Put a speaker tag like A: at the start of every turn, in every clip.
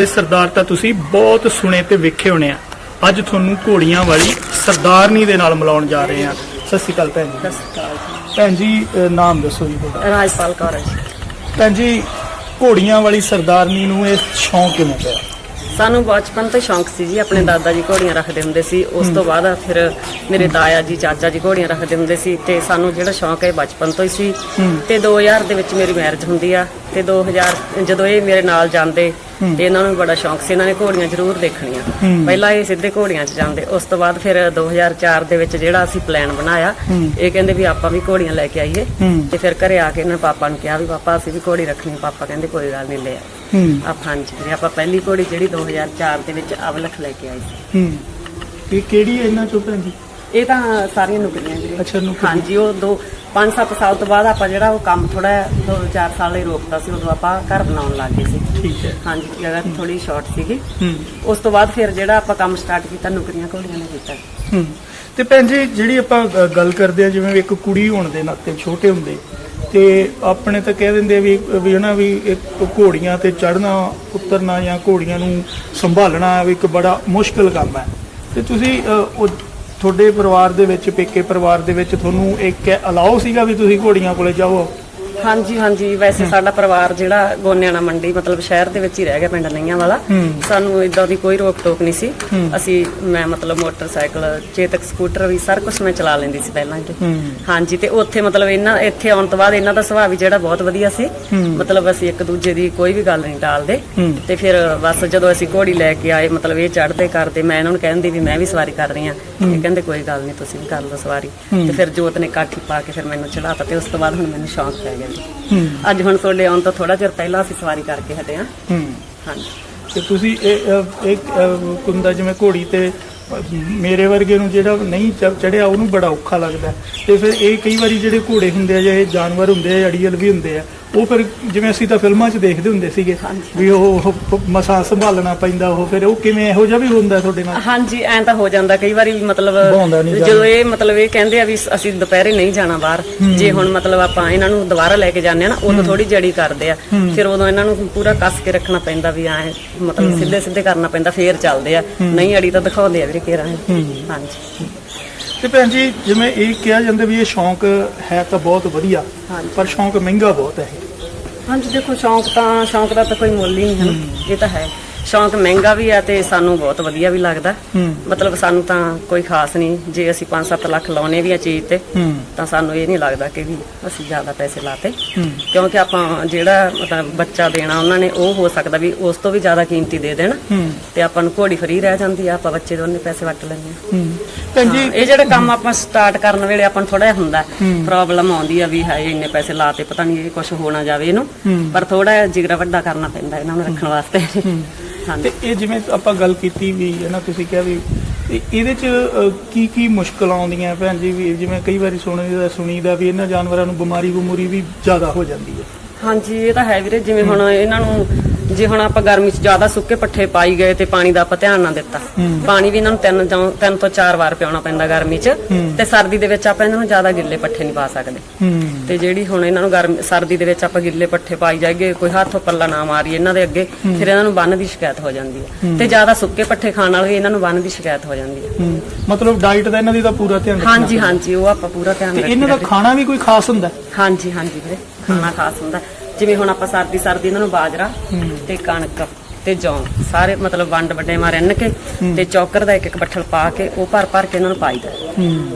A: ਇਹ ਸਰਦਾਰ ਤਾਂ ਤੁਸੀਂ ਬਹੁਤ ਸੁਣੇ ਤੇ ਵੇਖੇ ਹੋਣੇ ਆ। ਅੱਜ ਤੁਹਾਨੂੰ ਘੋੜੀਆਂ ਵਾਲੀ ਸਰਦਾਰਨੀ ਦੇ ਨਾਲ ਮਿਲਾਉਣ ਜਾ ਰਹੇ ਆ। ਸਤਿ ਸ਼੍ਰੀ ਅਕਾਲ ਭੈਣ ਜੀ।
B: ਸਤਿ ਸ਼੍ਰੀ ਅਕਾਲ ਜੀ।
A: ਭੈਣ ਜੀ ਨਾਮ ਦੱਸੋ ਜੀ ਤੁਹਾਡਾ।
B: ਰਾਜਪਾਲ ਕੌਰ ਹੈ।
A: ਭੈਣ ਜੀ ਘੋੜੀਆਂ ਵਾਲੀ ਸਰਦਾਰਨੀ ਨੂੰ ਇਹ ਸ਼ੌਂਕ ਕਿਵੇਂ ਪਿਆ?
B: ਸਾਨੂੰ ਬਚਪਨ ਤੋਂ ਸ਼ੌਂਕ ਸੀ ਜੀ ਆਪਣੇ ਦਾਦਾ ਜੀ ਘੋੜੀਆਂ ਰੱਖਦੇ ਹੁੰਦੇ ਸੀ। ਉਸ ਤੋਂ ਬਾਅਦ ਫਿਰ ਮੇਰੇ ਤਾਇਆ ਜੀ ਚਾਚਾ ਜੀ ਘੋੜੀਆਂ ਰੱਖਦੇ ਹੁੰਦੇ ਸੀ ਤੇ ਸਾਨੂੰ ਜਿਹੜਾ ਸ਼ੌਂਕ ਹੈ ਬਚਪਨ ਤੋਂ ਹੀ ਸੀ। ਤੇ 2000 ਦੇ ਵਿੱਚ ਮੇਰੀ ਮੈਰਿਜ ਹੁੰਦੀ ਆ ਤੇ 2000 ਜਦੋਂ ਇਹ ਮੇਰੇ ਨਾਲ ਜਾਂਦੇ ਤੇ ਇਹਨਾਂ ਨੂੰ ਬੜਾ ਸ਼ੌਂਕ ਸੀ ਇਹਨਾਂ ਨੇ ਘੋੜੀਆਂ ਜ਼ਰੂਰ ਦੇਖਣੀਆਂ। ਪਹਿਲਾਂ ਇਹ ਸਿੱਧੇ ਘੋੜੀਆਂ 'ਚ ਜਾਂਦੇ ਉਸ ਤੋਂ ਬਾਅਦ ਫਿਰ 2004 ਦੇ ਵਿੱਚ ਜਿਹੜਾ ਅਸੀਂ ਪਲਾਨ ਬਣਾਇਆ ਇਹ ਕਹਿੰਦੇ ਵੀ ਆਪਾਂ ਵੀ ਘੋੜੀਆਂ ਲੈ ਕੇ ਆਈਏ। ਤੇ ਫਿਰ ਘਰੇ ਆ ਕੇ ਇਹਨਾਂ ਪਾਪਾ ਨੂੰ ਕਿਹਾ ਵੀ ਪਾਪਾ ਅਸੀਂ ਵੀ ਘੋੜੀ ਰੱਖਣੀ ਪਾਪਾ ਕਹਿੰਦੇ ਕੋਈ ਗੱਲ ਨਹੀਂ ਲੈ ਆ ਆਪ ਹਾਂਜੀ ਵੀਰੇ ਆਪਾਂ ਪਹਿਲੀ ਘੋੜੀ ਜਿਹੜੀ 2004 ਦੇ ਵਿੱਚ ਅਵਲਖ ਲੈ ਕੇ ਆਏ ਸੀ।
A: ਹੂੰ। ਇਹ ਕਿਹੜੀ ਹੈ ਇਹਨਾਂ ਚੋਂ ਭੈਣ ਜੀ?
B: ਇਹ ਤਾਂ ਸਾਰੀਆਂ ਨੁਕਰੀਆਂ ਵੀਰੇ
A: ਅੱਛਾ, ਨੁਕਰੀਆਂ।
B: ਹਾਂਜੀ ਉਹ ਦੋ 5-7 ਸਾਲ ਤੋਂ ਬਾਅਦ ਆਪਾਂ ਜਿਹੜਾ ਉਹ ਕੰਮ ਥੋੜਾ 2-4 ਸਾਲ ਲਈ ਰੋਕਤਾ ਸੀ ਉਦੋਂ ਆਪਾਂ ਘਰ ਬਣਾਉਣ ਲੱਗ ਗਏ ਸੀ।
A: ਠੀਕ ਹੈ।
B: ਹਾਂਜੀ ਜਗ੍ਹਾ ਥੋੜੀ ਸ਼ਾਰਟ ਸੀਗੀ।
A: ਹੂੰ।
B: ਉਸ ਤੋਂ ਬਾਅਦ ਫਿਰ ਜਿਹੜਾ ਆਪਾਂ ਕੰਮ ਸਟਾਰਟ ਕੀਤਾ ਨੁਕਰੀਆਂ ਘੋੜੀਆਂ ਨੇ ਕੀਤਾ।
A: ਹੂੰ। ਤੇ ਭੈਣ ਜੀ ਜਿਹੜੀ ਆਪਾਂ ਗੱਲ ਕਰਦੇ ਆ ਜਿਵੇਂ ਇੱਕ ਕੁੜੀ ਹੋਣ ਦੇ ਨਾਤੇ ਛੋਟੇ ਹੁੰਦੇ ਤੇ ਆਪਣੇ ਤਾਂ ਕਹਿ ਦਿੰਦੇ ਵੀ ਵੀ ਹਨਾ ਵੀ ਇੱਕ ਘੋੜੀਆਂ ਤੇ ਚੜਨਾ ਉਤਰਨਾ ਜਾਂ ਘੋੜੀਆਂ ਨੂੰ ਸੰਭਾਲਣਾ ਵੀ ਇੱਕ ਬੜਾ ਮੁਸ਼ਕਲ ਕੰਮ ਹੈ। ਤੇ ਤੁਸੀਂ ਉਹ ਤੁਹਾਡੇ ਪਰਿਵਾਰ ਦੇ ਵਿੱਚ, ਪੇਕੇ ਪਰਿਵਾਰ ਦੇ ਵਿੱਚ ਤੁਹਾਨੂੰ ਇੱਕ ਅਲਾਓ ਸੀਗਾ ਵੀ ਤੁਸੀਂ ਘੋੜੀਆਂ ਕੋਲੇ ਜਾਓ?
B: ਹਾਂਜੀ ਹਾਂਜੀ ਵੈਸੇ ਸਾਡਾ ਪਰਿਵਾਰ ਜਿਹੜਾ ਗੋਨਿਆਣਾ ਮੰਡੀ ਮਤਲਬ ਸ਼ਹਿਰ ਦੇ ਵਿੱਚ ਹੀ ਰਹਿ ਗਿਆ ਪਿੰਡ ਨਈਆਂ ਵਾਲਾ। ਸਾਨੂੰ ਇਦਾਂ ਦੀ ਕੋਈ ਰੋਕ ਟੋਕ ਨਹੀਂ ਸੀ। ਅਸੀਂ ਮੈਂ ਮਤਲਬ ਮੋਟਰਸਾਈਕਲ ਚੇਤਕ ਸਕੂਟਰ ਵੀ ਸਾਰਾ ਕੁਝ ਮੈਂ ਚਲਾ ਲੈਂਦੀ ਸੀ ਪਹਿਲਾਂ ਤੇ ਹਾਂਜੀ ਤੇ ਉੱਥੇ ਮਤਲਬ ਇਹਨਾਂ ਇੱਥੇ ਆਉਣ ਤੋਂ ਬਾਅਦ ਇਹਨਾਂ ਦਾ ਸੁਭਾਅ ਵੀ ਜਿਹੜਾ ਬਹੁਤ ਵਧੀਆ ਸੀ। ਮਤਲਬ ਅਸੀਂ ਇੱਕ ਦੂਜੇ ਦੀ ਕੋਈ ਵੀ ਗੱਲ ਨਹੀਂ ਟਾਲਦੇ। ਤੇ ਫਿਰ ਬਸ ਜਦੋਂ ਅਸੀਂ ਘੋੜੀ ਲੈ ਕੇ ਆਏ ਮਤਲਬ ਇਹ ਚੜ੍ਹਦੇ ਕਰਦੇ ਮੈਂ ਇਹਨਾਂ ਨੂੰ ਕਹਿੰਦੀ ਵੀ ਮੈਂ ਵੀ ਸਵਾਰੀ ਕਰ ਰਹੀ ਹਾਂ। ਇਹ ਕਹਿੰਦੇ ਕੋਈ ਗੱਲ ਨਹੀਂ ਤੁਸੀਂ ਵੀ ਕਰ ਲਓ ਸਵਾਰੀ। ਤੇ ਫਿਰ ਜੋਤ ਨੇ ਕਾਠੀ ਪਾ ਕੇ ਫਿਰ ਮੈਨੂੰ ਚੜਾਤਾ ਤੇ ਉਸ ਤੋਂ ਬਾਅਦ ਹੁਣ ਮੈਨੂੰ ਸ਼ੌਂਕ ਪੈ ਗਿਆ। ਅੱਜ ਹੁਣ ਤੁਹਾਡੇ ਆਉਣ ਤੋਂ ਥੋੜਾ ਚਿਰ ਪਹਿਲਾਂ ਅਸੀਂ ਸਵਾਰੀ ਕਰਕੇ ਹਟੇ ਹਾਂ। ਹਾਂਜੀ।
A: ਤੇ ਤੁਸੀਂ ਇਹ ਇੱਕ ਕੁੰਦਾ ਜਿਵੇਂ ਘੋੜੀ ਤੇ ਮੇਰੇ ਵਰਗੇ ਨੂੰ ਜਿਹੜਾ ਨਹੀਂ ਚੜਿਆ ਉਹਨੂੰ ਬੜਾ ਔਖਾ ਲੱਗਦਾ। ਤੇ ਫਿਰ ਇਹ ਕਈ ਵਾਰੀ ਜਿਹੜੇ ਘੋੜੇ ਹੁੰਦੇ ਆ ਜਾਂ ਇਹ ਜਾਨਵਰ ਹੁੰਦੇ ਆ ਅੜੀਅਲ ਵੀ ਹੁੰਦੇ ਆ ਉਹ ਫਿਰ ਜਿਵੇਂ ਅਸੀਂ ਤਾਂ ਫਿਲਮਾਂ 'ਚ ਦੇਖਦੇ ਹੁੰਦੇ ਸੀਗੇ ਵੀ ਉਹ ਮਸਾ ਸੰਭਾਲਣਾ ਪੈਂਦਾ ਉਹ ਫਿਰ ਉਹ ਕਿਵੇਂ ਇਹੋ ਜਿਹਾ ਵੀ ਹੁੰਦਾ ਤੁਹਾਡੇ ਨਾਲ?
B: ਹਾਂਜੀ ਐਂ ਤਾਂ ਹੋ ਜਾਂਦਾ ਕਈ ਵਾਰੀ ਮਤਲਬ ਜਦੋਂ ਇਹ ਮਤਲਬ ਇਹ ਕਹਿੰਦੇ ਆ ਵੀ ਅਸੀਂ ਦੁਪਹਿਰੇ ਨਹੀਂ ਜਾਣਾ ਬਾਹਰ ਜੇ ਹੁਣ ਮਤਲਬ ਆਪਾਂ ਇਹਨਾਂ ਨੂੰ ਦੁਬਾਰਾ ਲੈ ਕੇ ਜਾਂਦੇ ਆ ਨਾ ਉਦੋਂ ਥੋੜੀ ਜੜੀ ਕਰਦੇ ਆ। ਫਿਰ ਉਦੋਂ ਇਹਨਾਂ ਨੂੰ ਪੂਰਾ ਕੱਸ ਕੇ ਰੱਖਣਾ ਪੈਂਦਾ ਵੀ ਐ ਮਤਲਬ ਸਿੱਧੇ ਸਿੱਧੇ ਕਰਨਾ ਪੈਂਦਾ ਫੇਰ ਚੱਲਦੇ ਆ। ਨਹੀਂ ਅੜੀ ਤਾਂ ਦਿਖਾਉਂਦੇ ਆ ਵੀਰੇ ਕੇਰਾਂ ਹਾਂਜੀ।
A: ਤੇ ਭੈਣ ਜੀ ਜਿਵੇਂ ਇਹ ਕਿਹਾ ਜਾਂਦਾ ਵੀ ਇਹ ਸ਼ੌਂਕ ਹੈ ਤਾਂ ਬਹੁਤ ਵਧੀਆ। ਪਰ ਸ਼ੌਂਕ ਮਹਿੰਗਾ ਬਹੁਤ ਹੈ
B: ਹਾਂਜੀ ਦੇਖੋ ਸ਼ੌਂਕ ਤਾਂ ਸ਼ੌਂਕ ਦਾ ਤਾਂ ਕੋਈ ਮੁੱਲ ਹੀ ਨਹੀਂ ਹੈ। ਇਹ ਤਾਂ ਹੈ। ਸ਼ੌਂਕ ਮਹਿੰਗਾ ਵੀ ਹੈ ਤੇ ਸਾਨੂੰ ਬਹੁਤ ਵਧੀਆ ਵੀ ਲੱਗਦਾ। ਮਤਲਬ ਸਾਨੂੰ ਤਾਂ ਕੋਈ ਖਾਸ ਨਹੀਂ ਜੇ ਅਸੀਂ 5-7 ਲੱਖ ਲਾਉਨੇ ਵੀ ਆ ਚੀਜ਼ ਤੇ ਤਾਂ ਸਾਨੂੰ ਇਹ ਨਹੀਂ ਲੱਗਦਾ ਕਿ ਵੀ ਅਸੀਂ ਜ਼ਿਆਦਾ ਪੈਸੇ ਲਾਤੇ। ਕਿਉਂਕਿ ਆਪਾਂ ਜਿਹੜਾ ਮਤਲਬ ਬੱਚਾ ਦੇਣਾ ਉਹਨਾਂ ਨੇ ਉਹ ਹੋ ਸਕਦਾ ਵੀ ਉਸ ਤੋਂ ਵੀ ਜ਼ਿਆਦਾ ਕੀਮਤੀ ਦੇ ਦੇਣ। ਤੇ ਆਪਾਂ ਨੂੰ ਘੋੜੀ ਫਰੀ ਰਹਿ ਜਾਂਦੀ ਆ ਆਪਾਂ ਬੱਚੇ ਦੇ ਉਹਨੇ ਪੈਸੇ ਵੱਟ ਲੈਂਦੇ ਆ। ਇਹ ਜਿਹੜਾ ਕੰਮ ਆਪਾਂ ਸਟਾਰਟ ਕਰਨ ਵੇਲੇ ਆਪਾਂ ਨੂੰ ਥੋੜਾ ਜਿਹਾ ਹੁੰਦਾ। ਪ੍ਰੋਬਲਮ ਆਉਂਦੀ ਆ ਵੀ ਹਾਏ ਇੰਨੇ ਪੈਸੇ ਲਾਤੇ ਪਤਾ ਨਹੀਂ ਇਹ ਕੁਝ ਹੋ ਨਾ ਜਾਵੇ ਇਹਨੂੰ। ਪਰ ਥੋੜਾ ਜਿਹਾ ਜਿਗਰਾ ਵੱਡਾ ਕਰਨਾ ਪੈਂਦਾ ਇਹਨਾਂ ਨੂੰ ਰੱਖਣ ਵਾਸਤੇ।
A: ਤੇ ਇਹ ਜਿਵੇਂ ਆਪਾਂ ਗੱਲ ਕੀਤੀ ਵੀ ਹੈ ਨਾ ਤੁਸੀਂ ਕਿਹਾ ਵੀ ਤੇ ਇਹਦੇ ਚ ਕੀ ਕੀ ਮੁਸ਼ਕਲਾਂ ਆਉਂਦੀਆਂ ਭੈਣ ਜੀ? ਵੀ ਜਿਵੇਂ ਕਈ ਵਾਰੀ ਸੁਣੀਦਾ ਸੁਣੀਦਾ ਵੀ ਇਹਨਾਂ ਜਾਨਵਰਾਂ ਨੂੰ ਬਿਮਾਰੀ ਬਮੂਰੀ ਵੀ ਜ਼ਿਆਦਾ ਹੋ ਜਾਂਦੀ ਹੈ।
B: ਹਾਂਜੀ ਇਹ ਤਾਂ ਹੈ ਵੀਰੇ ਜਿਵੇਂ ਹੁਣ ਇਹਨਾਂ ਨੂੰ ਜੇ ਹੁਣ ਆਪਾਂ ਗਰਮੀ 'ਚ ਜ਼ਿਆਦਾ ਸੁੱਕੇ ਪੱਠੇ ਪਾਈ ਗਏ ਤੇ ਪਾਣੀ ਦਾ ਆਪਾਂ ਧਿਆਨ ਨਾ ਦਿੱਤਾ ਪਾਣੀ ਵੀ ਇਹਨਾਂ ਨੂੰ ਤਿੰਨ ਜਾਂ ਤਿੰਨ ਤੋਂ ਚਾਰ ਵਾਰ ਪਿਆਉਣਾ ਪੈਂਦਾ ਗਰਮੀ 'ਚ ਤੇ ਸਰਦੀ ਦੇ ਵਿੱਚ ਆਪਾਂ ਇਹਨਾਂ ਨੂੰ ਜ਼ਿਆਦਾ ਗਿੱਲੇ ਪੱਠੇ ਨਹੀਂ ਪਾ ਸਕਦੇ। ਤੇ ਜਿਹੜੀ ਹੁਣ ਇਹਨਾਂ ਨੂੰ ਗਰਮ ਸਰਦੀ ਦੇ ਵਿੱਚ ਆਪਾਂ ਗਿੱਲੇ ਪੱਠੇ ਪਾਈ ਜਾਈਏ ਕੋਈ ਹੱਥ ਪੱਲਾ ਨਾ ਮਾਰੀ ਇਹਨਾਂ ਦੇ ਅੱਗੇ ਫਿਰ ਇਹਨਾਂ ਨੂੰ ਬੰਨ ਦੀ ਸ਼ਿਕਾਇਤ ਹੋ ਜਾਂਦੀ ਹੈ। ਤੇ ਜ਼ਿਆਦਾ ਸੁੱਕੇ ਪੱਠੇ ਖਾਣ ਨਾਲ ਵੀ ਇਹਨਾਂ ਨੂੰ ਬੰਨ ਦੀ ਸ਼ਿਕਾਇਤ ਹੋ ਜਾਂਦੀ ਹੈ।
A: ਹੂੰ। ਮਤਲਬ ਡਾਈਟ ਦਾ ਇਹਨਾਂ ਦੀ ਤਾਂ ਪੂਰਾ ਧਿਆਨ ਰੱਖਣਾ
B: ਹਾਂਜੀ ਹਾਂਜੀ ਉਹ ਆਪਾਂ ਪੂਰਾ ਧਿਆਨ
A: ਤੇ ਇਹਨਾਂ ਦਾ ਖਾਣਾ ਵੀ ਕੋਈ ਖਾਸ ਹੁੰਦਾ
B: ਹਾਂਜੀ ਹਾਂਜੀ ਵੀਰੇ। ਖਾਣਾ ਖਾਸ ਹੁੰਦਾ। ਜਿਵੇਂ ਹੁਣ ਆਪਾਂ ਸਰਦੀ ਸਰਦੀ ਇਹਨਾਂ ਨੂੰ ਬਾਜਰਾ ਤੇ ਕਣਕ ਤੇ ਜੌਂ ਸਾਰੇ ਮਤਲਬ ਵੰਡ ਵੱਡੇ ਮਾਰ ਰਿੰਨ ਕੇ ਤੇ ਚੌਕਰ ਦਾ ਇੱਕ ਇੱਕ ਬੱਠਲ ਪਾ ਕੇ ਉਹ ਭਰ ਭਰ ਕੇ ਇਹਨਾਂ ਨੂੰ ਪਾਈਦਾ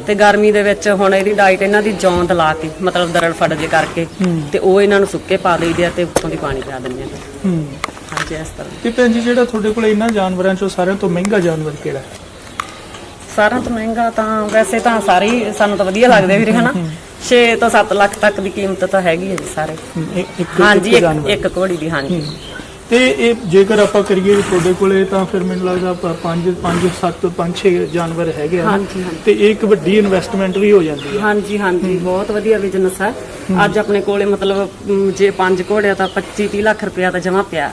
B: ਤੇ ਗਰਮੀ ਦੇ ਵਿੱਚ ਹੁਣ ਇਹਦੀ ਡਾਈਟ ਇਹਨਾਂ ਦੀ ਜੌਂ ਦਲਾ ਕੇ ਮਤਲਬ ਦਰੜ ਫੜ ਜੇ ਕਰਕੇ ਤੇ ਉਹ ਇਹਨਾਂ ਨੂੰ ਸੁੱਕੇ ਪਾ ਦੇਈਦੇ ਆ ਤੇ ਉੱਤੋਂ ਦੀ ਪਾਣੀ ਪਿਆ ਦਿੰਦੇ ਆ।
A: ਹੂੰ।
B: ਹਾਂਜੀ ਇਸ ਤਰ੍ਹਾਂ।
A: ਤੇ ਭੈਣ ਜੀ ਜਿਹੜਾ ਤੁਹਾਡੇ ਕੋਲ ਇਹਨਾਂ ਜਾਨਵਰਾਂ ਚੋਂ ਸਾਰਿਆਂ ਤੋਂ ਮਹਿੰਗਾ ਜਾਨਵਰ ਕਿਹੜਾ?
B: ਸਾਰਿਆਂ ਤੋਂ ਮਹਿੰਗਾ ਤਾਂ ਵੈਸੇ ਤਾਂ ਸਾਰੇ ਹੀ ਸਾਨੂੰ ਤਾਂ ਵਧੀਆ ਲੱਗਦੇ ਵੀਰੇ ਹਨਾ? 6 ਤੋਂ 7 ਲੱਖ ਤੱਕ ਦੀ ਕੀਮਤ ਤਾਂ ਹੈਗੀ ਹੈ ਜੀ ਸਾਰੇ।
A: ਇੱਕ
B: ਹਾਂਜੀ
A: ਇੱਕ
B: ਇੱਕ ਘੋੜੀ ਦੀ ਹਾਂਜੀ।
A: ਤੇ ਇਹ ਜੇਕਰ ਆਪਾਂ ਕਰੀਏ ਤੁਹਾਡੇ ਕੋਲੇ ਤਾਂ ਫਿਰ ਮੈਨੂੰ ਲੱਗਦਾ ਪ- ਪੰਜ ਪੰਜ ਸੱਤ ਪੰਜ ਛੇ ਜਾਨਵਰ ਹੈਗੇ ਆ ਨਾ।
B: ਹਾਂਜੀ, ਹਾਂਜੀ।
A: ਤੇ ਇਹ ਇੱਕ ਵੱਡੀ ਇਨਵੈਸਟਮੈਂਟ ਵੀ ਹੋ ਜਾਂਦੀ ਹੈ
B: ਹਾਂਜੀ ਹਾਂਜੀ। ਬਹੁਤ ਵਧੀਆ ਬਿਜ਼ਨਸ ਹੈ। ਅੱਜ ਆਪਣੇ ਕੋਲੇ ਮਤਲਬ ਅਮ, ਜੇ ਪੰਜ ਘੋੜਿਆ ਤਾਂ 25 30 ਲੱਖ ਰੁਪਇਆ ਤਾਂ ਜਮਾ ਪਿਆ।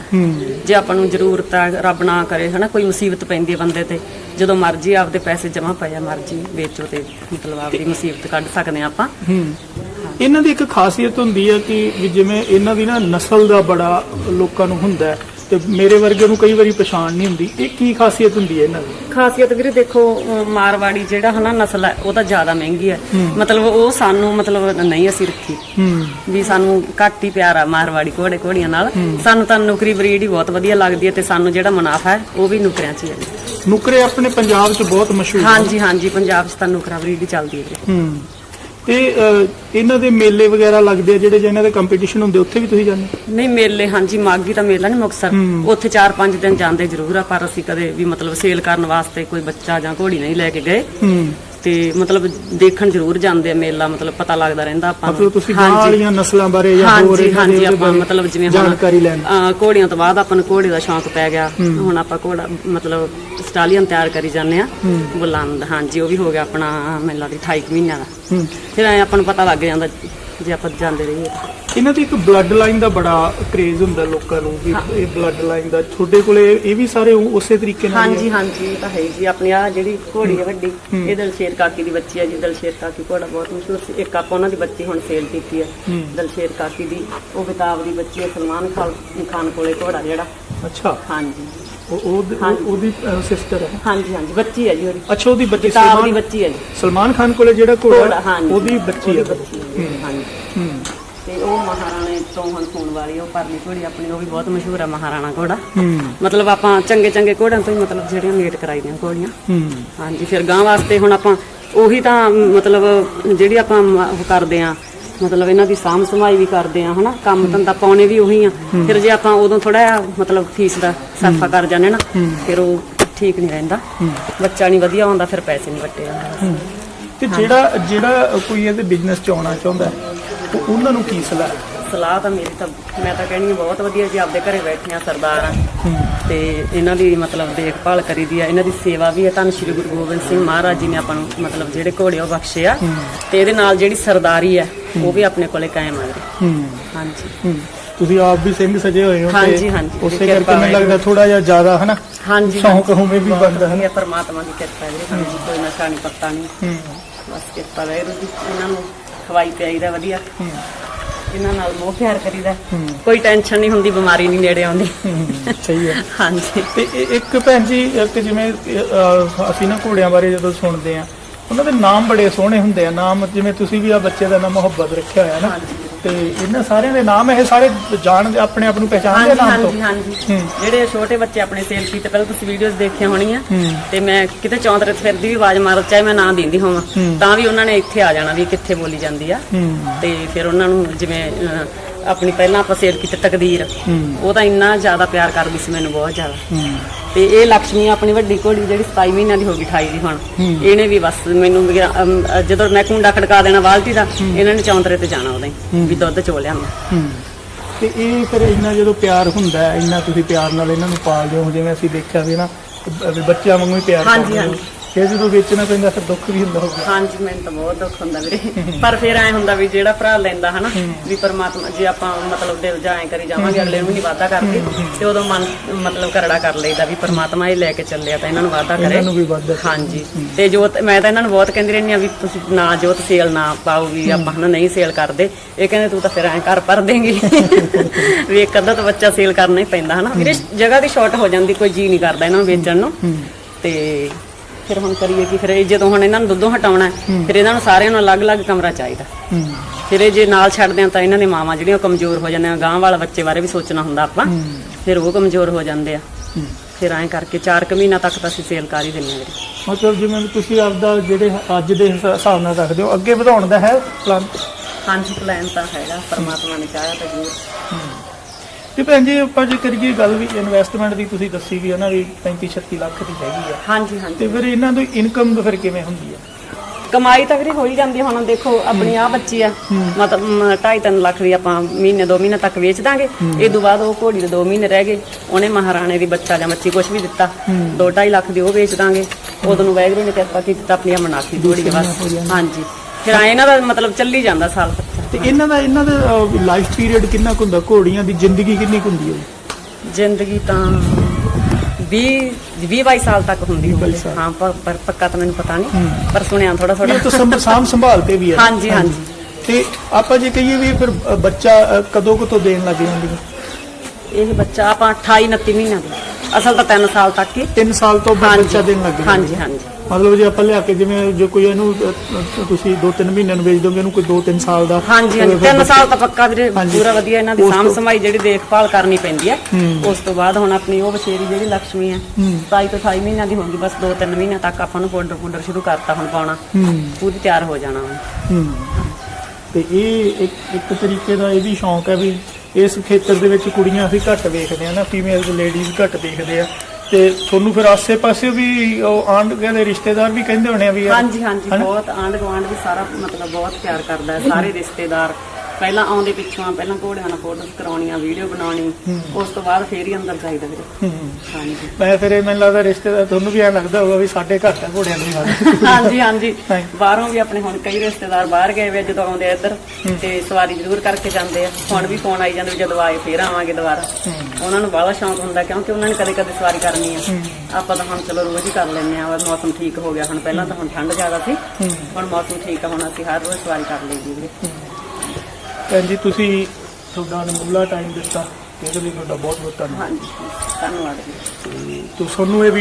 B: ਜੇ ਆਪਾਂ ਨੂੰ ਜ਼ਰੂਰਤ ਹੈ ਰੱਬ ਨਾ ਕਰੇ ਹਨਾ ਕੋਈ ਮੁਸੀਬਤ ਪੈਂਦੀ ਹੈ ਬੰਦੇ ਤੇ ਜਦੋਂ ਮਰਜ਼ੀ ਆਪਦੇ ਪੈਸੇ ਜਮਾ ਪਏ ਆ ਮਰਜ਼ੀ ਵੇਚੋ ਤੇ ਮਤਲਬ ਆਪਦੀ ਮੁਸੀਬਤ ਕੱਢ ਸਕਦੇ ਆ ਆਪਾਂ।
A: ਹੂੰ। ਇਹਨਾਂ ਦੀ ਇੱਕ ਖਾਸੀਅਤ ਹੁੰਦੀ ਹੈ ਕਿ ਵੀ ਜਿਵੇਂ ਇਹਨਾਂ ਦੀ ਨਾ ਨਸਲ ਦਾ ਬੜਾ ਲੋਕਾਂ ਨੂੰ ਹੁੰਦਾ ਹੈ ਤੇ ਮੇਰੇ ਵਰਗੇ ਨੂੰ ਕਈ ਵਾਰੀ ਪਛਾਣ ਨਹੀਂ ਹੁੰਦੀ। ਇਹ ਕੀ ਖਾਸੀਅਤ ਹੁੰਦੀ ਹੈ ਇਹਨਾਂ ਦੀ?
B: ਖਾਸੀਅਤ ਵੀਰੇ ਦੇਖੋ ਮਾਰਵਾੜੀ ਜਿਹੜਾ ਹਨਾ ਨਸਲ ਹੈ ਉਹ ਤਾਂ ਜ਼ਿਆਦਾ ਮਹਿੰਗੀ ਹੈ। ਮਤਲਬ ਉਹ ਸਾਨੂੰ ਮਤਲਬ ਨਹੀਂ ਅਸੀਂ ਰੱਖੀ। ਵੀ ਸਾਨੂੰ ਘੱਟ ਹੀ ਪਿਆਰ ਮਾਰਵਾੜੀ ਘੋੜੇ ਘੋੜੀਆਂ ਨਾਲ। ਸਾਨੂੰ ਤਾਂ ਨੁਕਰੀ ਬਰੀਡ ਹੀ ਬਹੁਤ ਵਧੀਆ ਲੱਗਦੀ ਹੈ ਤੇ ਸਾਨੂੰ ਜਿਹੜਾ ਮੁਨਾਫਾ ਹੈ ਉਹ ਵੀ ਨੁਕਰਿਆਂ 'ਚ ਹੀ ਹੈ।
A: ਨੁਕਰੇ ਆਪਣੇ ਪੰਜਾਬ 'ਚ ਬਹੁਤ ਮਸ਼ਹੂਰ
B: ਹਾਂਜੀ ਹਾਂਜੀ ਪੰਜਾਬ 'ਚ ਤਾਂ ਨੁਕਰਾ ਬਰੀਡ ਹੀ ਚੱਲਦੀ ਹੈ
A: ਹੂੰ। ਤੇ ਇਹਨਾਂ ਦੇ ਮੇਲੇ ਵਗੈਰਾ ਲੱਗਦੇ ਆ ਜਿਹੜੇ ਜਿਹਨਾਂ ਦੇ ਕੰਪੀਟੀਸ਼ਨ ਹੁੰਦੇ ਉੱਥੇ ਵੀ ਤੁਸੀਂ ਜਾਂਦੇ
B: ਨਹੀਂ ਮੇਲੇ ਹਾਂਜੀ ਮਾਗੀ ਤਾਂ ਮੇਲਾ ਨਹੀਂ ਮੁਕਸਰ ਉੱਥੇ 4-5 ਦਿਨ ਜਾਂਦੇ ਜ਼ਰੂਰ ਆ ਪਰ ਅਸੀਂ ਕਦੇ ਵੀ ਮਤਲਬ ਸੇਲ ਕਰਨ ਵਾਸਤੇ ਕੋਈ ਬੱਚਾ ਜਾਂ ਘੋੜੀ ਨਹੀਂ ਲੈ ਕੇ ਗਏ। ਤੇ ਮਤਲਬ ਦੇਖਣ ਜ਼ਰੂਰ ਜਾਂਦੇ ਆ ਮੇਲਾ ਮਤਲਬ ਪਤਾ ਲੱਗਦਾ ਰਹਿੰਦਾ ਆਪਾਂ ਨੂੰ।
A: ਤੁਸੀਂ ਵਾਲੀਆਂ ਨਸਲਾਂ ਬਾਰੇ ਜਾਂ ਹੋਰ ਇਹਨਾਂ ਦੇ
B: ਆਪਾਂ ਮਤਲਬ ਜਿਵੇਂ ਹੁਣ
A: ਜਾਣਕਾਰੀ ਲੈਣ।
B: ਘੋੜੀਆਂ ਤੋਂ ਬਾਅਦ ਆਪਾਂ ਨੂੰ ਘੋੜੇ ਦਾ ਸ਼ੌਂਕ ਪੈ ਗਿਆ। ਹੁਣ ਆਪਾਂ ਘੋੜਾ ਮਤਲਬ ਸਟਾਲੀਅਨ ਤਿਆਰ ਕਰੀ ਜਾਂਦੇ ਆ। ਬੁਲੰਦ ਹਾਂਜੀ ਉਹ ਵੀ ਹੋ ਗਿਆ ਆਪਣਾ ਮੈਨੂੰ ਲੱਗਦਾ 28 ਕੁ ਮਹੀਨਿਆਂ ਦਾ। ਫਿਰ ਐ ਆਪਾਂ ਨੂੰ ਪਤਾ ਲੱਗ ਜਾਂਦਾ ਜੇ ਆਪਾਂ ਜਾਂਦੇ ਰਹੀਏ
A: ਇਹਨਾਂ ਦੀ ਇੱਕ ਬਲੱਡ ਲਾਈਨ ਦਾ ਬੜਾ ਕਰੇਜ਼ ਹੁੰਦਾ ਲੋਕਾਂ ਨੂੰ ਵੀ ਇਹ ਬਲੱਡ ਲਾਈਨ ਦਾ। ਤੁਹਾਡੇ ਕੋਲੇ ਇਹ ਵੀ ਸਾਰੇ ਉਸੇ ਤਰੀਕੇ ਨਾਲ ਆ?
B: ਹਾਂਜੀ ਹਾਂਜੀ ਇਹ ਤਾਂ ਹੈ ਜੀ। ਆਪਣੀ ਆ ਜਿਹੜੀ ਘੋੜੀ ਹੈ ਵੱਡੀ ਇਹ ਦਲਸ਼ੇਰ ਕਾਕੀ ਦੀ ਬੱਚੀ ਹੈ ਜੀ। ਦਲਸ਼ੇਰ ਕਾਕੀ ਘੋੜਾ ਬਹੁਤ ਮਸ਼ਹੂਰ ਸੀ। ਇੱਕ ਆਪਾਂ ਉਹਨਾਂ ਦੀ ਬੱਚੀ ਹੁਣ ਸੇਲ ਕੀਤੀ ਹੈ। ਦਲਸ਼ੇਰ ਕਾਕੀ ਦੀ। ਉਹ ਕਿਤਾਬ ਦੀ ਬੱਚੀ ਹੈ ਸਲਮਾਨ ਖਾਨ ਕੋਲੇ ਘੋੜਾ ਜਿਹੜਾ।
A: ਅੱਛਾ।
B: ਹਾਂਜੀ।
A: ਉਹਦੀ ਸਿਸਟਰ ਹੈ।
B: ਹਾਂਜੀ ਹਾਂਜੀ ਬੱਚੀ ਹੈ ਜੀ ਉਹਦੀ।
A: ਅੱਛਾ ਉਹਦੀ ਬੱਚੀ
B: ਕਿਤਾਬ ਦੀ
A: ਸਲਮਾਨ
B: ਬੱਚੀ ਹੈ ਜੀ।
A: ਸਲਮਾਨ ਖਾਨ ਕੋਲੇ ਜਿਹੜਾ ਘੋੜਾ
B: ਘੋੜਾ ਹਾਂਜੀ।
A: ਉਹਦੀ ਬੱਚੀ ਹੈ
B: ਬੱਚੀ ਹੈ ਜੀ, ਹਾਂਜੀ।
A: ਹੂੰ।
B: ਤੇ ਉਹ ਮਹਾਰਾਣੇ ਤੋਂ ਹੁਣ ਹੋਣ ਵਾਲੀ ਉਹ ਪਰਲੀ ਘੋੜੀ ਆਪਣੀ ਉਹ ਵੀ ਬਹੁਤ ਮਸ਼ਹੂਰ ਹੈ ਮਹਾਰਾਣਾ ਘੋੜਾ।
A: ਹੂੰ।
B: ਮਤਲਬ ਆਪਾਂ ਚੰਗੇ ਚੰਗੇ ਘੋੜਿਆਂ ਤੋਂ ਹੀ ਮਤਲਬ ਜਿਹੜੀਆਂ ਮੇਟ ਕਰਾਈ ਦੀਆਂ ਘੋੜੀਆਂ।
A: ਹੂੰ।
B: ਹਾਂਜੀ ਫਿਰ ਗਾਂ ਵਾਸਤੇ ਹੁਣ ਆਪਾਂ ਉਹੀ ਤਾਂ ਮਤਲਬ ਜਿਹੜੀ ਆਪਾਂ ਮ- ਉਹ ਕਰਦੇ ਆ ਮਤਲਬ ਇਹਨਾਂ ਦੀ ਸਾਂਭ ਸੰਭਾਈ ਵੀ ਕਰਦੇ ਆ ਹਨਾ? ਕੰਮ ਧੰਦਾ ਪਾਉਣੇ ਵੀ ਉਹੀ ਆ। ਫਿਰ ਜੇ ਆਪਾਂ ਉਦੋਂ ਥੋੜਾ ਮਤਲਬ ਫੀਸ ਦਾ ਸਰਫਾ ਕਰ ਜਾਂਦੇ ਨਾ ਫਿਰ ਉਹ ਠੀਕ ਨਹੀਂ ਰਹਿੰਦਾ। ਬੱਚਾ ਨਹੀਂ ਵਧੀਆ ਹੁੰਦਾ ਫਿਰ ਪੈਸੇ ਨਹੀਂ ਵੱਟੇ ਜਾਂਦੇ।
A: ਤੇ ਜਿਹੜਾ ਜਿਹੜਾ ਕੋਈ ਇਹਦੇ ਬਿਜ਼ਨਸ ਚ ਆਉਣਾ ਚਾਹੁੰਦਾ ਉਹਨਾਂ ਨੂੰ ਕੀ ਸਲਾਹ?
B: ਸਲਾਹ ਤਾਂ ਮੇਰੀ ਤਾਂ ਮੈਂ ਤਾਂ ਕਹਿਣੀ ਬਹੁਤ ਵਧੀਆ ਜੀ ਆਪਦੇ ਘਰੇ ਬੈਠੇ ਆ ਸਰਦਾਰ ਆ। ਤੇ ਇਹਨਾਂ ਦੀ ਮਤਲਬ ਦੇਖਭਾਲ ਕਰੀਦੀ ਆ ਇਹਨਾਂ ਦੀ ਸੇਵਾ ਵੀ ਹੈ ਧੰਨ ਸ਼੍ਰੀ ਗੁਰੂ ਗੋਬਿੰਦ ਸਿੰਘ ਮਹਾਰਾਜ ਜੀ ਨੇ ਆਪਾਂ ਨੂੰ ਮਤਲਬ ਜਿਹੜੇ ਘੋੜੇ ਉਹ ਬਖਸ਼ੇ ਆ। ਤੇ ਇਹਦੇ ਨਾਲ ਜਿਹੜੀ ਸਰਦਾਰੀ ਆ ਉਹ ਵੀ ਆਪਣੇ ਕੋਲੇ ਕਾਇਮ ਆ ਵੀਰੇ।
A: ਹੂੰ।
B: ਹਾਂਜੀ।
A: ਤੁਸੀਂ ਆਪ ਵੀ ਸਿੰਘ ਸਜੇ ਹੋਏ ਹੋ ਤੇ
B: ਹਾਂਜੀ, ਹਾਂਜੀ,
A: ਉਸੇ ਕਰਕੇ ਮੈਨੂੰ ਲੱਗਦਾ ਥੋੜਾ ਜਿਹਾ ਜ਼ਿਆਦਾ ਹਨਾ?
B: ਹਾਂਜੀ
A: ਸ਼ੌਂਕ ਹੋਵੇ ਵੀ ਬਣਦਾ ਹੈ
B: ਇਹ ਪਰਮਾਤਮਾ ਦੀ ਕਿਰਪਾ ਹੈ ਹਾਂਜੀ ਕੋਈ ਨਸ਼ਾ ਨਹੀਂ ਪੱਤਾ ਨਹੀਂ।
A: ਹੂੰ।
B: ਬਸ ਕਿਰਪਾ ਹੈ ਇਹਨਾਂ ਨੂੰ ਖਵਾਈ ਪਿਆਈ ਦਾ ਵਧੀਆ। ਇਹਨਾਂ ਨਾਲ ਮੋਹ ਪਿਆਰ ਕਰੀਦਾ। ਕੋਈ ਟੈਨਸ਼ਨ ਨਹੀਂ ਹੁੰਦੀ ਬਿਮਾਰੀ ਨਹੀਂ ਨੇੜੇ ਆਉਂਦੀ।
A: ਸਹੀ ਹੈ।
B: ਹਾਂਜੀ।
A: ਤੇ ਇੱਕ ਭੈਣ ਜੀ ਇੱਕ ਜਿਵੇਂ ਅਸੀਂ ਨਾ ਘੋੜਿਆਂ ਬਾਰੇ ਜਦੋਂ ਸੁਣਦੇ ਆ ਉਹਨਾਂ ਦੇ ਨਾਮ ਬੜੇ ਸੋਹਣੇ ਹੁੰਦੇ ਆ। ਨਾਮ ਜਿਵੇਂ ਤੁਸੀਂ ਵੀ ਆ ਬੱਚੇ ਦਾ ਨਾਮ ਮੁਹੱਬਤ ਰੱਖਿਆ ਹੋਇਆ ਨਾ। ਤੇ ਇਹਨਾਂ ਸਾਰਿਆਂ ਦੇ ਨਾਮ ਇਹ ਸਾਰੇ ਜਾਣਦੇ ਆਪਣੇ ਆਪ ਨੂੰ ਪਹਿਚਾਣਦੇ ਨਾਮ ਤੋਂ?
B: ਹਾਂਜੀ ਹਾਂਜੀ। ਜਿਹੜੇ ਛੋਟੇ ਬੱਚੇ ਆਪਣੇ ਸੇਲ ਕੀਤੇ ਪਹਿਲਾਂ ਤੁਸੀਂ ਵੀਡੀਓਜ਼ ਦੇਖੀਆਂ ਹੋਣੀਆਂ। ਤੇ ਮੈਂ ਕਿਤੇ ਚੌਂਤਰੇ ਫਿਰਦੀ ਵੀ ਆਵਾਜ਼ ਮਾਰ ਚਾਹੇ ਮੈਂ ਨਾਂ ਦਿੰਦੀ ਹੋਵਾਂ ਤਾਂ ਵੀ ਉਹਨਾਂ ਨੇ ਇੱਥੇ ਆ ਜਾਣਾ ਵੀ ਕਿੱਥੇ ਬੋਲੀ ਜਾਂਦੀ ਆ। ਤੇ ਫਿਰ ਉਹਨਾਂ ਨੂੰ ਜਿਵੇਂ ਆਪਣੀ ਪਹਿਲਾਂ ਆਪਾਂ ਸੇਲ ਕੀਤੀ ਤਕਦੀਰ। ਉਹ ਤਾਂ ਇੰਨਾ ਜ਼ਿਆਦਾ ਪਿਆਰ ਕਰਦੀ ਸੀ ਮੈਨੂੰ ਬਹੁਤ ਜ਼ਿਆਦਾ। ਤੇ ਇਹ ਲక్ష్ਮੀ ਆਪਣੀ ਵੱਡੀ ਘੋੜੀ ਜਿਹੜੀ 27 ਮਹੀਨਿਆਂ ਦੀ ਹੋ ਗਈ 28 ਦੀ ਹੁਣ। ਇਹਨੇ ਵੀ ਬਸ ਮੈਨੂੰ ਵੀ, ਜਦੋਂ ਮੈਂ ਕੁੰਡਾ ਖੜਕਾ ਦੇਣਾ ਬਾਲਟੀ ਦਾ ਇਹਨਾਂ ਨੇ ਚੌਂਤਰੇ ਤੇ ਜਾਣਾ ਉਹਦੇ ਵੀ ਦੁੱਧ ਚੋ ਲਿਆਉਣਾ
A: ਹੂੰ। ਤੇ ਇਹ ਫਿਰ ਇੰਨਾ ਜਦੋਂ ਪਿਆਰ ਹੁੰਦਾ ਇੰਨਾ ਤੁਸੀਂ ਪਿਆਰ ਨਾਲ ਇਹਨਾਂ ਨੂੰ ਪਾਲਦੇ ਹੋ ਜਿਵੇਂ ਅਸੀਂ ਦੇਖਿਆ ਸੀ ਨਾ ਵੀ ਬੱਚਿਆਂ ਵਾਂਗੂ ਹੀ ਪਿਆਰ ਕਰਦੇ ਹੋ।
B: ਹਾਂਜੀ।
A: ਫਿਰ ਜਦੋਂ ਵੇਚਣਾ ਪੈਂਦਾ ਫਿਰ ਦੁੱਖ ਵੀ ਹੁੰਦਾ ਹੋਊਗਾ।
B: ਹਾਂਜੀ ਮੈਨੂੰ ਤਾਂ ਬਹੁਤ ਦੁੱਖ ਹੁੰਦਾ ਵੀਰੇ। ਪਰ ਫਿਰ ਐ ਹੁੰਦਾ ਵੀ ਜਿਹੜਾ ਭਰਾ ਲੈਂਦਾ ਹਨਾ ਵੀ ਪਰਮਾਤਮਾ ਜੇ ਆਪਾਂ ਮਤਲਬ ਦਿਲ ਜਾਂ ਐ ਕਰੀ ਜਾਵਾਂਗੇ ਅਗਲੇ ਨੂੰ ਨਹੀਂ ਵਾਅਦਾ ਕਰਕੇ ਤੇ ਉਦੋਂ ਮਨ ਮਤਲਬ ਕਰੜਾ ਕਰ ਲਈਦਾ ਵੀ ਪਰਮਾਤਮਾ ਇਹ ਲੈ ਕੇ ਚੱਲਿਆ ਤਾਂ ਇਹਨਾਂ ਨੂੰ ਵਾਅਦਾ ਕਰੇ।
A: ਇਹਨਾਂ ਨੂੰ ਵੀ ਵੱਧ
B: ਹਾਂਜੀ। ਤੇ ਜੋਤ ਮੈਂ ਤਾਂ ਇਹਨਾਂ ਨੂੰ ਬਹੁਤ ਕਹਿੰਦੀ ਰਹਿੰਦੀ ਆ ਵੀ ਤੁਸੀਂ ਨਾ ਜੋਤ ਸੇਲ ਨਾ ਪਾਓ ਵੀ ਆਪਾਂ ਹਨਾ ਨਹੀਂ ਸੇਲ ਕਰਦੇ। ਇਹ ਕਹਿੰਦੇ ਤੂੰ ਤਾਂ ਫਿਰ ਐਂ ਕਰ ਪਰ ਦੇਂਗੀ। ਵੀ ਇੱਕ ਅੱਧਾ ਤਾਂ ਬੱਚਾ ਸੇਲ ਕਰਨਾ ਹੀ ਪੈਂਦਾ ਹਨਾ। ਵੀਰੇ ਜਗ੍ਹਾ ਦੀ ਸ਼ਾਰਟ ਹੋ ਜਾਂਦੀ ਕੋਈ ਜੀ ਨਹੀਂ ਕਰਦਾ ਇਹਨਾਂ ਨੂੰ ਵੇਚਣ ਨੂੰ। ਤੇ ਫਿਰ ਹੁਣ ਕਰੀਏ ਕਿ? ਫਿਰ ਇਹ ਜਦੋਂ ਹੁਣ ਇਹਨਾਂ ਨੂੰ ਦੁੱਧੋਂ ਹਟਾਉਣਾ ਹੈ, ਫਿਰ ਇਹਨਾਂ ਨੂੰ ਸਾਰਿਆਂ ਨੂੰ ਅਲੱਗ-ਅਲੱਗ ਕਮਰਾ ਚਾਹੀਦਾ। ਫਿਰ ਇਹ ਜੇ ਨਾਲ ਛੱਡਦੇ ਆ ਤਾਂ ਇਹਨਾਂ ਦੇ ਮਾਵਾਂ ਜਿਹੜੀਆਂ ਉਹ ਕਮਜ਼ੋਰ ਹੋ ਜਾਂਦੀਆਂ ਗਾਂ ਵਾਲਾ ਬੱਚੇ ਬਾਰੇ ਵੀ ਸੋਚਣਾ ਹੁੰਦਾ ਆਪਾਂ। ਫਿਰ ਉਹ ਕਮਜ਼ੋਰ ਹੋ ਜਾਂਦੇ ਆ। ਫਿਰ ਐਂ ਕਰਕੇ 4 ਕੁ ਮਹੀਨਾ ਤੱਕ ਤਾਂ ਅਸੀਂ ਸੇਲ ਕਰ ਹੀ ਦਿੰਦੇ ਆ ਵੀਰੇ
A: ਮਤਲਬ ਜਿਵੇਂ ਵੀ ਤੁਸੀਂ ਆਪਦਾ ਜਿਹੜੇ ਅੱਜ ਦੇ ਹਿਸਾ- ਹਿਸਾਬ ਨਾਲ ਰੱਖਦੇ ਹੋ ਅੱਗੇ ਵਧਾਉਣ ਦਾ ਹੈ ਪਲਾਨ
B: ਹਾਂਜੀ ਪਲਾਨ ਤਾਂ ਹੈਗਾ ਪਰਮਾਤਮਾ ਨੇ ਚਾਹਿਆ ਤਾਂ ਜ਼ਰੂਰ।
A: ਤੇ ਭੈਣ ਜੀ ਆਪਾਂ ਜੇ ਕਰੀਏ ਗੱਲ ਵੀ ਇਨਵੈਸਟਮੈਂਟ ਦੀ ਤੁਸੀਂ ਦੱਸੀ ਵੀ ਹੈ ਨਾ ਵੀ 35 36 ਲੱਖ ਦੀ ਹੈਗੀ ਆ।
B: ਹਾਂਜੀ ਹਾਂਜੀ।
A: ਤੇ ਫਿਰ ਇਹਨਾਂ ਦੀ ਇਨਕਮ ਫਿਰ ਕਿਵੇਂ ਹੁੰਦੀ ਆ?
B: ਕਮਾਈ ਤਾਂ ਵੀਰੇ ਹੋ ਹੀ ਜਾਂਦੀ ਆ। ਹੁਣ ਦੇਖੋ ਆਪਣੀ ਆ ਬੱਚੀ ਆ। ਮਤਲਬ 2.5 ਲੱਖ ਦੀ ਆਪਾਂ ਮਹੀਨੇ 2 ਮਹੀਨੇ ਤੱਕ ਵੇਚ ਦਾਂਗੇ। ਇਹ ਤੋਂ ਬਾਅਦ ਉਹ ਘੋੜੀ ਦੇ 2 ਮਹੀਨੇ ਰਹਿ ਗਏ। ਉਹਨੇ ਮਹਾਰਾਣੇ ਦੀ ਬੱਚਾ ਜਾਂ ਬੱਚੀ ਕੁਝ ਵੀ ਦਿੱਤਾ। 2.5 ਲੱਖ ਦੀ ਉਹ ਵੇਚ ਦਾਂਗੇ। ਉਦੋਂ ਨੂੰ ਵੈਗਰੂ ਨੇ ਕਿਰਪਾ ਕੀਤੀ ਤਾਂ ਆਪਣੀ ਮਨਾਫੀ ਥੋੜੀ ਬਸ ਹਾਂਜੀ। ਫਿਰ ਐਂ ਇਹਨਾਂ ਦਾ ਮਤਲਬ ਚੱਲੀ ਜਾਂਦਾ ਸਾਲ
A: ਤੇ ਇਹਨਾਂ ਦਾ ਇਹਨਾਂ ਦਾ ਲਾਈਫ ਪੀਰੀਅਡ ਕਿੰਨਾ ਕੁ ਹੁੰਦਾ? ਘੋੜੀਆਂ ਦੀ ਜ਼ਿੰਦਗੀ ਕਿੰਨੀ ਕੁ ਹੁੰਦੀ ਹੈ?
B: ਜ਼ਿੰਦਗੀ ਤਾਂ 20 20 22 ਸਾਲ ਤੱਕ ਹੁੰਦੀ ਹੋਵੇ। ਹਾਂ ਪਰ ਪੱਕਾ ਤਾਂ ਮੈਨੂੰ ਪਤਾ ਨਹੀਂ ਪਰ ਸੁਣਿਆ ਥੋੜਾ ਥੋੜਾ
A: ਇਹ ਤਾਂ ਸੰਭ- ਸਾਂਭ ਸੰਭਾਲ ਤੇ ਵੀ ਹੈ।
B: ਹਾਂਜੀ, ਹਾਂਜੀ।
A: ਤੇ ਆਪਾਂ ਜੇ ਕਹੀਏ ਵੀ ਫਿਰ ਬੱਚਾ ਕਦੋਂ ਕਦੋਂ ਦੇਣ ਲੱਗ ਜਾਂਦੀ ਹੈ?
B: ਇਹ ਬੱਚਾ ਆਪਾਂ 28 29 ਮਹੀਨਿਆਂ ਦਾ ਅਸਲ ਤਾਂ 3 ਸਾਲ ਤੱਕ ਹੀ।
A: 3 ਸਾਲ ਤੋਂ ਬੱਚਾ ਦੇਣ ਲੱਗ ਗਿਆ
B: ਹਾਂਜੀ ਹਾਂਜੀ।
A: ਮਤਲਬ ਜੇ ਆਪਾਂ ਲਿਆ ਕੇ ਜਿਵੇਂ ਜੇ ਕੋਈ ਇਹਨੂੰ ਤੁਸੀਂ 2-3 ਮਹੀਨਿਆਂ ਨੂੰ ਵੇਚ ਦੋਗੇ ਇਹਨੂੰ ਕੋਈ 2-3 ਸਾਲ ਦਾ
B: ਹਾਂਜੀ ਹਾਂਜੀ 3 ਸਾਲ ਤਾਂ ਪੱਕਾ ਵੀਰੇ
A: ਹਾਂਜੀ।
B: ਪੂਰਾ ਵਧੀਆ ਇਹਨਾਂ ਦੀ
A: ਉਸ
B: ਸਾਂਭ
A: ਤੋਂ-
B: ਸੰਭਾਈ ਜਿਹੜੀ ਦੇਖਭਾਲ ਕਰਨੀ ਪੈਂਦੀ ਹੈ।
A: ਹੂੰ।
B: ਉਸ ਤੋਂ ਬਾਅਦ ਹੁਣ ਆਪਣੀ ਉਹ ਬਛੇਰੀ ਜਿਹੜੀ ਲక్ష్ਮੀ ਹੈ 27 ਤੋਂ 28 ਮਹੀਨਿਆਂ ਦੀ ਹੋਊਗੀ ਬਸ 2-3 ਮਹੀਨਿਆਂ ਤੱਕ ਆਪਾਂ ਨੂੰ ਪਾਊਡਰ ਪਾਊਡਰ ਸ਼ੁਰੂ ਕਰਤਾ ਹੁਣ ਪਾਉਣਾ।
A: ਹੂੰ।
B: ਪੂਰੀ ਤਿਆਰ ਹੋ ਜਾਣਾ ਹੁਣ।
A: ਹੂੰ। ਤੇ ਇਹ ਇੱਕ ਇੱਕ ਤਰੀਕੇ ਦਾ ਇਹ ਵੀ ਸ਼ੌਂਕ ਹੈ ਵੀ ਇਸ ਖੇਤਰ ਦੇ ਵਿੱਚ ਕੁੜੀਆਂ ਅਸੀਂ ਘੱਟ ਵੇਖਦੇ ਆ ਨਾ ਫੀਮੇਲਸ ਲੇਡੀਜ਼ ਘੱਟ ਦੇਖਦੇ ਆ। ਤੇ ਤੁਹਾਨੂੰ ਫਿਰ ਆਸੇ-ਪਾਸੇ ਵੀ ਉਹ ਆਂਢ ਦੇ ਰਿਸ਼ਤੇਦਾਰ ਵੀ ਕਹਿੰਦੇ ਹੋਣੇ ਆ ਵੀ ਯਾਰ-
B: ਹਾਂਜੀ ਹਾਂਜੀ
A: ਹਨਾ?
B: ਬਹੁਤ ਆਂਢ ਗੁਆਂਢ ਵੀ ਸਾਰਾ ਮਤਲਬ ਬਹੁਤ ਪਿਆਰ ਕਰਦਾ ਹੈ ਸਾਰੇ ਰਿਸ਼ਤੇਦਾਰ ਪਹਿਲਾਂ ਆਉਂਦੇ ਪਿੱਛੋਂ ਪਹਿਲਾਂ ਘੋੜਿਆਂ ਨਾਲ ਫੋਟੋਜ਼ ਕਰਾਉਣੀਆਂ ਵੀਡੀਓ ਬਣਾਉਣੀ ਉਸ ਤੋਂ ਬਾਅਦ ਫੇਰ ਹੀ ਅੰਦਰ ਜਾਈਦਾ ਵੀਰੇ ਹਾਂਜੀ।
A: ਮੈਂ ਫਿਰ ਇਹ ਮੈਨੂੰ ਲੱਗਦਾ ਰਿਸ਼ਤੇਦਾਰ ਤੁਹਾਨੂੰ ਵੀ ਐਂ ਲੱਗਦਾ ਹੋਊਗਾ ਵੀ ਸਾਡੇ ਘਰ ਦਾ ਘੋੜਿਆਂ ਦੀ ਗੱਲ
B: ਹਾਂਜੀ ਹਾਂਜੀ। ਬਾਹਰੋਂ ਵੀ ਆਪਣੇ ਹੁਣ ਕਈ ਰਿਸ਼ਤੇਦਾਰ ਬਾਹਰ ਗਏ ਵੇ ਆ ਜਦੋਂ ਆਉਂਦੇ ਆ ਇੱਧਰ ਤੇ ਸਵਾਰੀ ਜ਼ਰੂਰ ਕਰਕੇ ਜਾਂਦੇ ਆ। ਹੁਣ ਵੀ ਫੋਨ ਆਈ ਜਾਂਦੇ ਜਦੋਂ ਆਏ ਫੇਰ ਆਵਾਂਗੇ ਦੁਬਾਰਾ। ਉਹਨਾਂ ਨੂੰ ਬਾਹਲਾ ਸ਼ੌਂਕ ਹੁੰਦਾ ਕਿਉਂਕਿ ਉਹਨਾਂ ਨੇ ਕਦੇ ਕਦੇ ਸਵਾਰੀ ਕਰਨੀ ਆ। ਆਪਾਂ ਤਾਂ ਹੁਣ ਚਲੋ ਰੋਜ਼ ਹੀ ਕਰ ਲੈਂਦੇ ਆ ਮੌਸਮ ਠੀਕ ਹੋ ਗਿਆ ਹੁਣ ਪਹਿਲਾਂ ਤਾਂ ਹੁਣ ਠੰਡ ਜ਼ਿਆਦਾ ਸੀ। ਹੁਣ ਮੌਸਮ ਠੀਕ ਆ ਹੁਣ ਅਸੀਂ ਹਰ ਰੋਜ਼ ਸਵਾਰੀ ਕਰ ਲਈਦੀ ਵੀਰੇ
A: ਭੈਣ ਜੀ ਤੁਸੀਂ ਤੁਹਾਡਾ ਅਨਮੁੱਲਾ ਟਾਈਮ ਦਿੱਤਾ। ਇਹਦੇ ਲਈ ਤੁਹਾਡਾ ਬਹੁਤ ਬਹੁਤ ਧੰਨਵਾਦ।
B: ਹਾਂਜੀ ਧੰਨਵਾਦ ਜੀ।
A: ਤੇ ਤੁਹਾਨੂੰ ਇਹ ਵੀ